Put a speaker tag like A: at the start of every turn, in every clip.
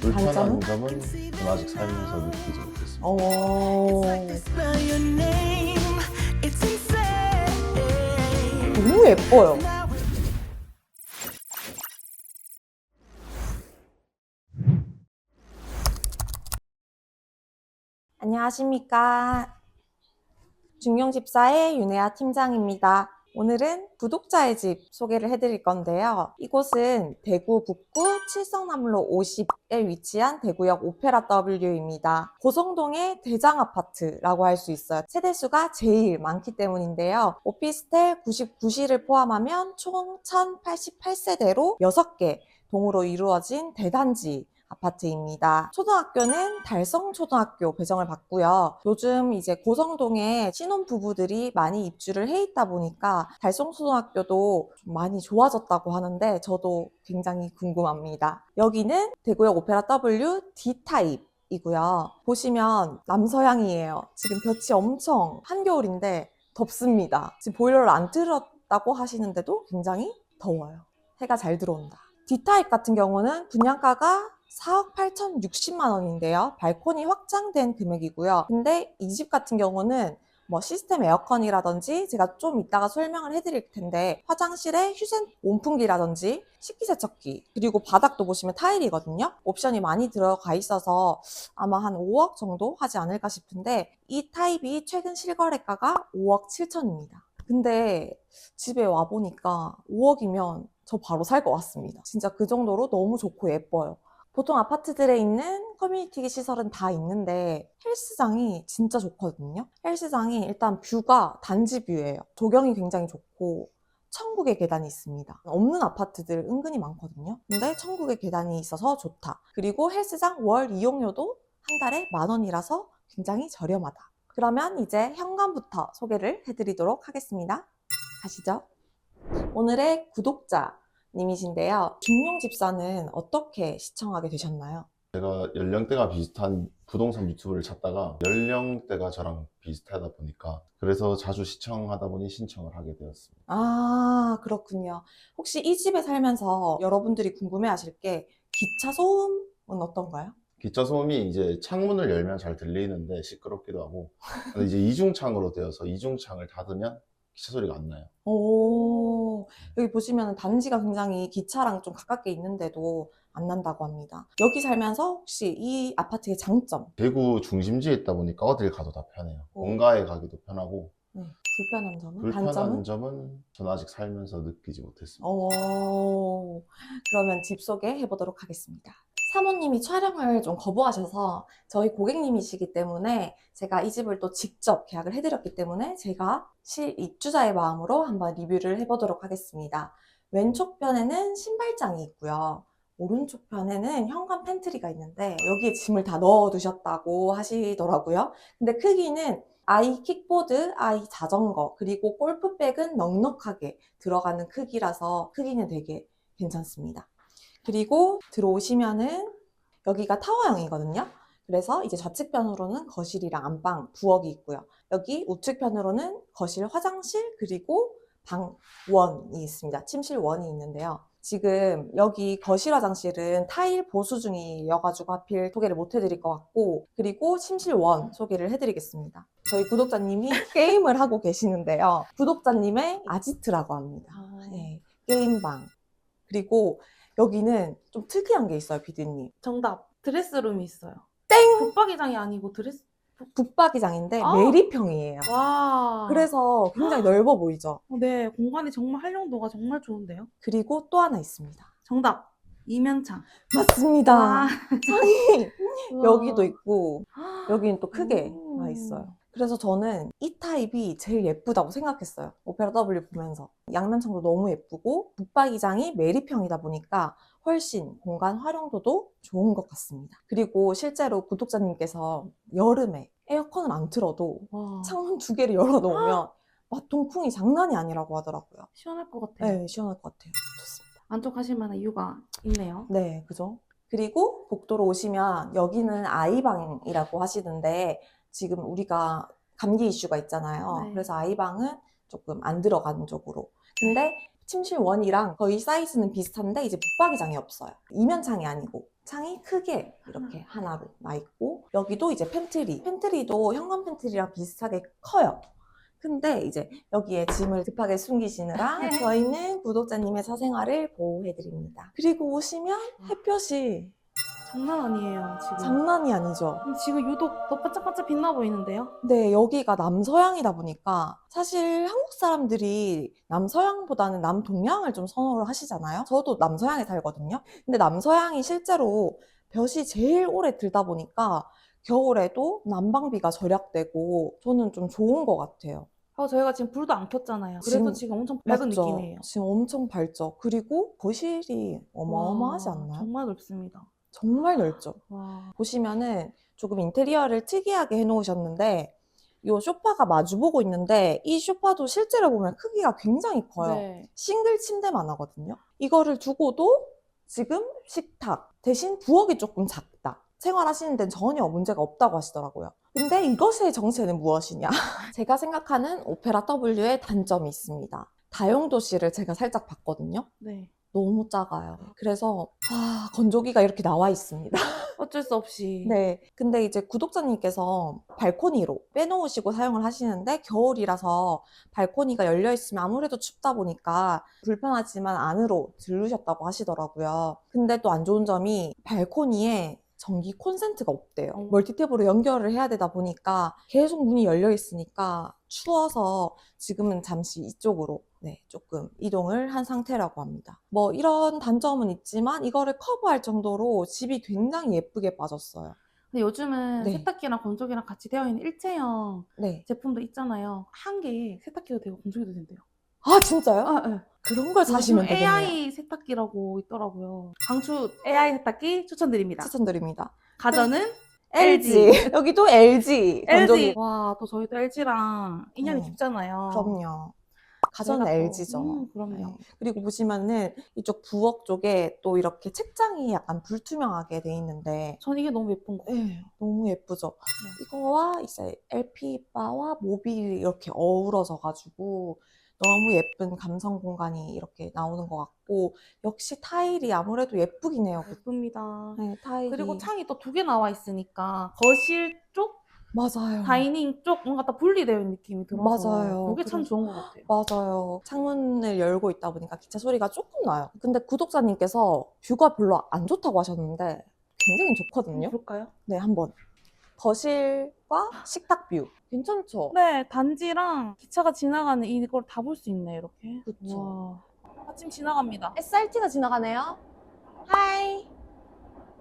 A: 불편한?
B: 점은
A: 전 아직 살면서 느끼지 못했습니다.
B: 어. 너무 예뻐요. 안녕하십니까. 중용집사의 윤혜아 팀장입니다. 오늘은 구독자의 집 소개를 해드릴 건데요. 이곳은 대구 북구 칠성남로 50에 위치한 대구역 오페라 W입니다. 고성동의 대장 아파트라고 할 수 있어요. 세대수가 제일 많기 때문인데요. 오피스텔 99시를 포함하면 총 1088세대로 6개 동으로 이루어진 대단지 아파트입니다. 초등학교는 달성초등학교 배정을 받고요. 요즘 이제 고성동에 신혼 부부들이 많이 입주를 해 있다 보니까 달성초등학교도 좀 많이 좋아졌다고 하는데 저도 굉장히 궁금합니다. 여기는 대구역 오페라 W D타입 이고요. 보시면 남서향이에요. 지금 볕이 엄청 한겨울인데 덥습니다. 지금 보일러를 안 틀었다고 하시는데도 굉장히 더워요. 해가 잘 들어온다. D타입 같은 경우는 분양가가 4억 8,060만 원인데요. 발코니 확장된 금액이고요. 근데 이 집 같은 경우는 뭐 시스템 에어컨이라든지 제가 좀 이따가 설명을 해드릴 텐데 화장실에 휴센 온풍기라든지 식기세척기 그리고 바닥도 보시면 타일이거든요. 옵션이 많이 들어가 있어서 아마 한 5억 정도 하지 않을까 싶은데 이 타입이 최근 실거래가가 5억 7천입니다. 근데 집에 와 보니까 5억이면 저 바로 살 것 같습니다. 진짜 그 정도로 너무 좋고 예뻐요. 보통 아파트들에 있는 커뮤니티 시설은 다 있는데 헬스장이 진짜 좋거든요. 헬스장이 일단 뷰가 단지 뷰예요. 조경이 굉장히 좋고 천국의 계단이 있습니다. 없는 아파트들 은근히 많거든요. 근데 천국의 계단이 있어서 좋다. 그리고 헬스장 월 이용료도 한 달에 만 원이라서 굉장히 저렴하다. 그러면 이제 현관부터 소개를 해드리도록 하겠습니다. 가시죠. 오늘의 구독자 님이신데요. 중용집사는 어떻게 시청하게 되셨나요?
A: 제가 연령대가 비슷한 부동산 유튜브를 찾다가 연령대가 저랑 비슷하다 보니까 그래서 자주 시청하다 보니 신청을 하게 되었습니다.
B: 아, 그렇군요. 혹시 이 집에 살면서 여러분들이 궁금해 하실 게 기차 소음은 어떤가요?
A: 기차 소음이 이제 창문을 열면 잘 들리는데 시끄럽기도 하고 근데 이제 이중창으로 되어서 이중창을 닫으면 기차 소리가 안 나요.
B: 오, 여기 보시면 단지가 굉장히 기차랑 좀 가깝게 있는데도 안 난다고 합니다. 여기 살면서 혹시 이 아파트의 장점,
A: 대구 중심지에 있다 보니까 어딜 가도 다 편해요.
B: 오.
A: 본가에 가기도 편하고
B: 네, 불편한 점은?
A: 불편한
B: 단점은?
A: 점은 저는 아직 살면서 느끼지 못했습니다.
B: 오, 그러면 집 소개해 보도록 하겠습니다. 사모님이 촬영을 좀 거부하셔서 저희 고객님이시기 때문에 제가 이 집을 또 직접 계약을 해드렸기 때문에 제가 실 입주자의 마음으로 한번 리뷰를 해보도록 하겠습니다. 왼쪽 편에는 신발장이 있고요. 오른쪽 편에는 현관 팬트리가 있는데 여기에 짐을 다 넣어 두셨다고 하시더라고요. 근데 크기는 아이 킥보드, 아이 자전거, 그리고 골프백은 넉넉하게 들어가는 크기라서 크기는 되게 괜찮습니다. 그리고 들어오시면은 여기가 타워형이거든요. 그래서 이제 좌측편으로는 거실이랑 안방, 부엌이 있고요. 여기 우측편으로는 거실, 화장실, 그리고 방원이 있습니다. 침실원이 있는데요. 지금 여기 거실 화장실은 타일 보수 중이어가지고 하필 소개를 못 해드릴 것 같고 그리고 침실원 소개를 해드리겠습니다. 저희 구독자님이 게임을 하고 계시는데요. 구독자님의 아지트라고 합니다. 네, 게임방. 그리고 여기는 좀 특이한 게 있어요, 비디님.
C: 정답. 드레스룸이 있어요.
B: 땡!
C: 붙박이장이 아니고 드레스.
B: 북박이장인데
C: 아.
B: 매립형이에요.
C: 와.
B: 그래서 굉장히 넓어 보이죠?
C: 어, 네, 공간이 정말 활용도가 정말 좋은데요.
B: 그리고 또 하나 있습니다.
C: 정답. 이면창.
B: 맞습니다.
C: 와.
B: 여기도 있고 여기는 또 크게
C: 오.
B: 나 있어요. 그래서 저는 이 타입이 제일 예쁘다고 생각했어요. 오페라 W 보면서. 양면창도 너무 예쁘고 북박이장이 매립형이다 보니까 훨씬 공간 활용도도 좋은 것 같습니다. 그리고 실제로 구독자님께서 여름에 에어컨을 안 틀어도
C: 와.
B: 창문 두 개를 열어놓으면 맛 동풍이 장난이 아니라고 하더라고요.
C: 시원할 것 같아요.
B: 네, 시원할 것 같아요. 좋습니다.
C: 만족하실 만한 이유가 있네요.
B: 네, 그죠? 그리고 복도로 오시면 여기는 아이방이라고 하시는데 지금 우리가 감기 이슈가 있잖아요.
C: 네.
B: 그래서 아이방은 조금 안 들어가는 쪽으로. 근데 침실 원이랑 거의 사이즈는 비슷한데 이제 붙박이장이 없어요. 이면창이 아니고 창이 크게 이렇게 하나로 나 있고 여기도 이제 팬트리. 팬트리도 현관 팬트리랑 비슷하게 커요. 근데 이제 여기에 짐을 급하게 숨기시느라 저희는 구독자님의 사생활을 보호해드립니다. 그리고 오시면 햇볕이
C: 장난 아니에요, 지금.
B: 장난이 아니죠.
C: 지금 유독 더 반짝반짝 빛나 보이는데요?
B: 네, 여기가 남서양이다 보니까 사실 한국 사람들이 남서양보다는 남동양을 좀 선호를 하시잖아요. 저도 남서양에 살거든요. 근데 남서양이 실제로 볕이 제일 오래 들다 보니까 겨울에도 난방비가 절약되고 저는 좀 좋은 것 같아요.
C: 어, 저희가 지금 불도 안 켰잖아요. 그래도
B: 지금-
C: 지금 엄청 밝은
B: 맞죠?
C: 느낌이에요.
B: 지금 엄청 밝죠. 그리고 거실이 어마어마하지
C: 와,
B: 않나요?
C: 정말 넓습니다.
B: 정말 넓죠.
C: 와.
B: 보시면은 조금 인테리어를 특이하게 해놓으셨는데 이 소파가 마주보고 있는데 이 소파도 실제로 보면 크기가 굉장히 커요.
C: 네.
B: 싱글 침대만 하거든요. 이거를 두고도 지금 식탁 대신 부엌이 조금 작다. 생활하시는 데는 전혀 문제가 없다고 하시더라고요. 근데 이것의 정체는 무엇이냐? 제가 생각하는 오페라 W의 단점이 있습니다. 다용도실을 제가 살짝 봤거든요.
C: 네.
B: 너무 작아요. 그래서 아, 건조기가 이렇게 나와 있습니다.
C: 어쩔 수 없이.
B: 네. 근데 이제 구독자님께서 발코니로 빼놓으시고 사용을 하시는데 겨울이라서 발코니가 열려 있으면 아무래도 춥다 보니까 불편하지만 안으로 들르셨다고 하시더라고요. 근데 또 안 좋은 점이 발코니에 전기 콘센트가 없대요.
C: 어.
B: 멀티탭으로 연결을 해야 되다 보니까 계속 문이 열려 있으니까 추워서 지금은 잠시 이쪽으로 네, 조금 이동을 한 상태라고 합니다. 뭐 이런 단점은 있지만 이거를 커버할 정도로 집이 굉장히 예쁘게 빠졌어요.
C: 근데 요즘은
B: 네.
C: 세탁기랑 건조기랑 같이 되어 있는 일체형
B: 네.
C: 제품도 있잖아요. 한 개에 세탁기도 되고 건조기도 된대요.
B: 아 진짜요?
C: 아, 네.
B: 그런 걸 사시면
C: 요즘
B: 되겠네요.
C: AI 세탁기라고 있더라고요. 강추 AI 세탁기 추천드립니다.
B: 추천드립니다.
C: 가전은
B: LG 여기도 LG 건조기.
C: LG. 와, 또 저희도 LG랑 인연이
B: 네.
C: 깊잖아요.
B: 그럼요.
C: 저희가 또-
B: LG죠.
C: 음, 그럼요.
B: 네. 그리고 보시면은 이쪽 부엌 쪽에 또 이렇게 책장이 약간 불투명하게 돼 있는데
C: 전 이게 너무 예쁜 거.
B: 네, 너무 예쁘죠.
C: 네.
B: 이거와 이제 LP 바와 모빌이 이렇게 어우러져 가지고 너무 예쁜 감성 공간이 이렇게 나오는 것 같고 역시 타일이 아무래도 예쁘긴 해요.
C: 예쁩니다.
B: 네, 타일이
C: 그리고 창이 또 두 개 나와 있으니까 거실 쪽,
B: 맞아요.
C: 다이닝 쪽 뭔가 다 분리되어 있는 느낌이 들어서
B: 맞아요.
C: 그게 참
B: 그래서-
C: 좋은 것 같아요.
B: 맞아요. 창문을 열고 있다 보니까 기차 소리가 조금 나요. 근데 구독자님께서 뷰가 별로 안 좋다고 하셨는데 굉장히 좋거든요.
C: 볼까요?
B: 네, 한번. 거실과 식탁 뷰. 괜찮죠?
C: 네, 단지랑 기차가 지나가는 이걸 다 볼 수 있네 이렇게.
B: 그쵸.
C: 와. 아침 지나갑니다.
B: SRT가 지나가네요. 하이.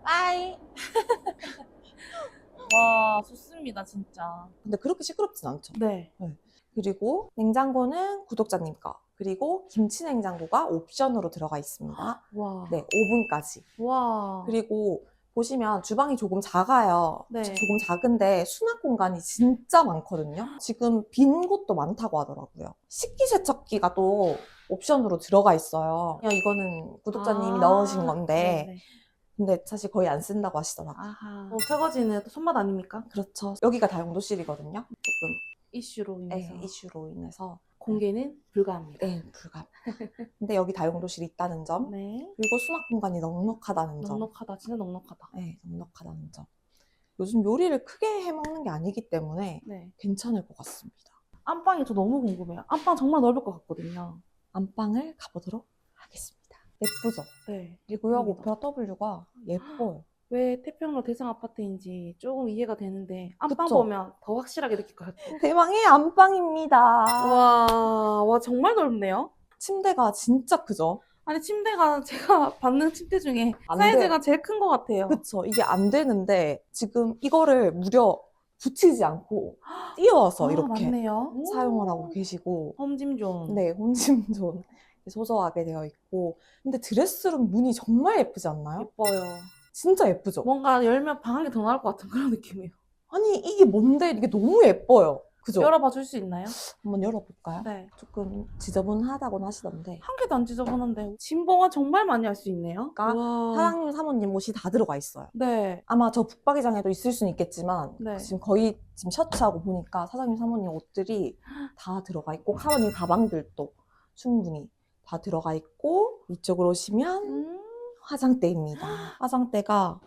B: 빠이.
C: 와, 좋습니다 진짜.
B: 근데 그렇게 시끄럽진 않죠.
C: 네.
B: 그리고 냉장고는 구독자님 거. 그리고 김치 냉장고가 옵션으로 들어가 있습니다.
C: 와.
B: 네, 5분까지.
C: 와.
B: 그리고 보시면 주방이 조금 작아요.
C: 네.
B: 조금 작은데 수납 공간이 진짜 많거든요. 지금 빈 곳도 많다고 하더라고요. 식기 세척기가 또 옵션으로 들어가 있어요. 그냥 이거는 구독자님이
C: 아,
B: 넣으신 건데,
C: 네네.
B: 근데 사실 거의 안 쓴다고 하시더라고요.
C: 아하. 어, 설거지는 또 손맛 아닙니까?
B: 그렇죠. 여기가 다 용도실이거든요. 조금
C: 이슈로 인해서.
B: 네, 이슈로 인해서
C: 공개는 불가합니다.
B: 네, 불가. 근데 여기 다용도실이 있다는 점,
C: 네.
B: 그리고 수납 공간이 넉넉하다는 점.
C: 넉넉하다. 진짜 넉넉하다.
B: 네, 넉넉하다는 점. 요즘 요리를 크게 해 먹는 게 아니기 때문에
C: 네.
B: 괜찮을 것 같습니다.
C: 안방이 저 너무 궁금해요. 안방 정말 넓을 것 같거든요.
B: 안방을 가보도록 하겠습니다. 예쁘죠?
C: 네.
B: 그리고 여기
C: 예쁩니다.
B: 오페라 W가 예뻐요.
C: 왜 태평로 대성 아파트인지 조금 이해가 되는데 안방
B: 그쵸?
C: 보면 더 확실하게 느낄 것 같아요.
B: 대망의 안방입니다.
C: 와, 와 정말 넓네요.
B: 침대가 진짜 크죠?
C: 아니 침대가 제가 받는 침대 중에
B: 안
C: 사이즈가 제일 큰 것 같아요.
B: 그쵸? 이게 안 되는데 지금 이거를 무려 붙이지 않고 띄워서
C: 아,
B: 이렇게
C: 맞네요.
B: 사용을 하고 계시고
C: 홈짐존.
B: 네, 홈짐존 소소하게 되어 있고 근데 드레스룸 문이 정말 예쁘지 않나요?
C: 예뻐요.
B: 진짜 예쁘죠?
C: 뭔가 열면 방학이 더 나올 것 같은 그런 느낌이에요.
B: 아니 이게 뭔데 이게 너무 예뻐요. 그죠?
C: 열어봐 줄 수 있나요?
B: 한번 열어볼까요?
C: 네.
B: 조금 지저분하다고는 하시던데
C: 한 개도 안 지저분한데 진봉화 정말 많이 할 수 있네요.
B: 그러니까
C: 와.
B: 사장님 사모님 옷이 다 들어가 있어요.
C: 네.
B: 아마 저 북박이장에도 있을 수는 있겠지만
C: 네.
B: 지금 거의 지금 셔츠하고 보니까 사장님 사모님 옷들이 다 들어가 있고 사모님 가방들도 충분히 다 들어가 있고 이쪽으로 오시면
C: 음.
B: 화장대입니다. 화장대가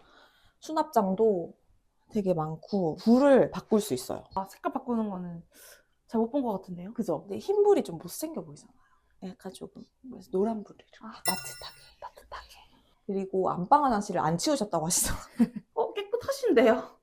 B: 수납장도 되게 많고 불을 바꿀 수 있어요.
C: 아, 색깔 바꾸는 거는 잘 못 본 것 같은데요?
B: 그죠? 근데 흰 불이 좀 못생겨 보이잖아요. 약간 조금 그래서 노란 불을
C: 아.
B: 따뜻하게 따뜻하게 그리고 안방 화장실을 안 치우셨다고 하시더라고요.
C: 어, 깨끗하신데요?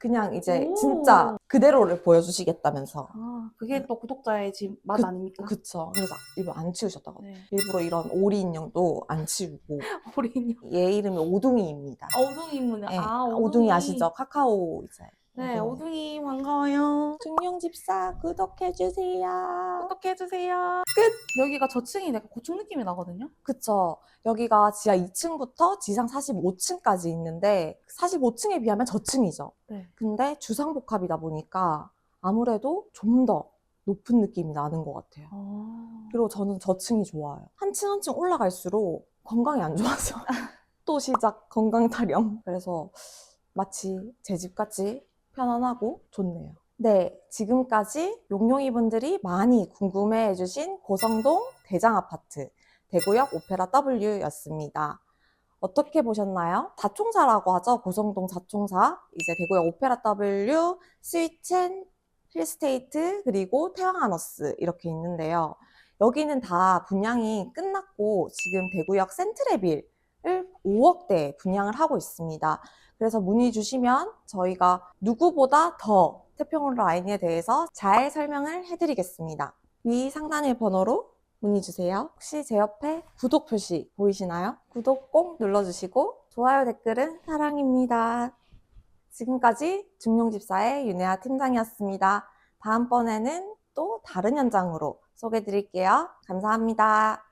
B: 그냥 이제
C: 오.
B: 진짜 그대로를 보여주시겠다면서.
C: 아, 그게 또 구독자의 집맛
B: 그-
C: 아닙니까?
B: 그쵸. 그래서 일부러 안 치우셨다고.
C: 네.
B: 일부러 이런 오리 인형도 안 치우고.
C: 우리 인형.
B: 얘 이름이 오둥이입니다.
C: 아, 오둥이 인물.
B: 네,
C: 아,
B: 오둥이. 아시죠? 카카오 이제.
C: 네, 오둥이 반가워요.
B: 중룡집사 구독해주세요.
C: 구독해주세요. 끝! 여기가 저층이 약간 고층 느낌이 나거든요?
B: 그쵸. 여기가 지하 2층부터 지상 45층까지 있는데 45층에 비하면 저층이죠.
C: 네.
B: 근데 주상복합이다 보니까 아무래도 좀 더 높은 느낌이 나는 것 같아요.
C: 아.
B: 그리고 저는 저층이 좋아요. 한 층 한 층 올라갈수록 건강이 안 좋아져. 또 시작 건강 타령. 그래서 마치 제 집같이 편안하고 좋네요. 네, 지금까지 용용이 분들이 많이 궁금해 해 주신 고성동 대장 아파트 대구역 오페라 W였습니다. 어떻게 보셨나요? 자총사라고 하죠. 고성동 자총사. 이제 대구역 오페라 W, 스위첸, 힐스테이트, 그리고 태왕하너스 이렇게 있는데요. 여기는 다 분양이 끝났고 지금 대구역 센트레빌을 5억대 분양을 하고 있습니다. 그래서 문의 주시면 저희가 누구보다 더 태평로 라인에 대해서 잘 설명을 해드리겠습니다. 위 상단의 번호로 문의 주세요. 혹시 제 옆에 구독 표시 보이시나요? 구독 꼭 눌러주시고 좋아요 댓글은 사랑입니다. 지금까지 중용집사의 윤혜아 팀장이었습니다. 다음번에는 또 다른 현장으로 소개해 드릴게요. 감사합니다.